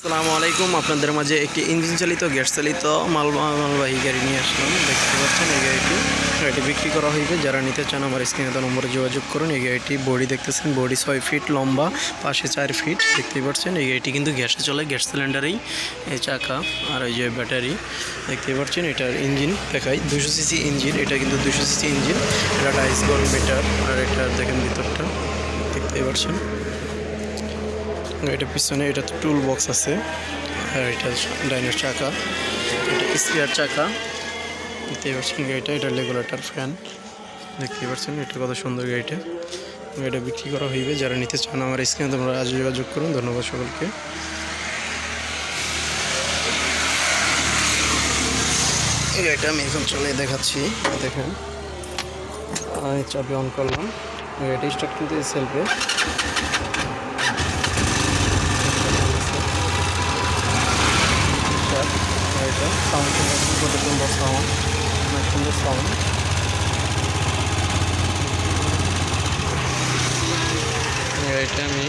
আসসালামু আলাইকুম। আপনাদের মাঝে একটি ইঞ্জিন চালিত গ্যাস চালিত মাল, মালবাহী গাড়ি নিয়ে আসলাম। দেখতে পাচ্ছেন, এই গাড়িটি গাড়িটি বিক্রি করা হয়েছে যারা নিতে চান আমার স্ক্রিনে তো নম্বরে যোগাযোগ করুন। এই গাড়িটি বডি দেখতেছেন, বডি ছয় ফিট লম্বা, পাশে চার ফিট। দেখতেই পাচ্ছেন, এই গাড়িটি কিন্তু গ্যাসে চলে, গ্যাস সিলিন্ডারেই এই চাকা আর এই যে ব্যাটারি। দেখতেই পাচ্ছেন, এটার ইঞ্জিন দেখাই। দুশো সিসি ইঞ্জিন, এটা কিন্তু দুশো সিসি ইঞ্জিন। এটা ডাইস গন বেটার আর এটা দেখেন ভিতরটা। দেখতেই পাচ্ছেন। এটা পিছনে এটা টুল বক্স আছে। আর এটা ডাইনের চাকা। এটা স্পেয়ার চাকা। দেখতেই পাচ্ছেন গাড়িটা, এটা রেগুলেটর ফ্যান দেখতেই পাচ্ছেন এটা কত সুন্দর গাড়িটা। গাড়িটা বিক্রি করা হইবে, যারা নিতে চান আমার স্ক্রিনে তোমরা আজ যোগাযোগ করুন। ধন্যবাদ সকলকে। গাড়িটা আমি এখন চলে দেখাচ্ছি, দেখেন। আমি চাবি অন করলাম। গাড়িটা স্টার্ট কিন্তু সেলফে এটা সাউন্ড কত সুন্দর সাউন্ড অনেক সুন্দর সাউন্ড এটা আমি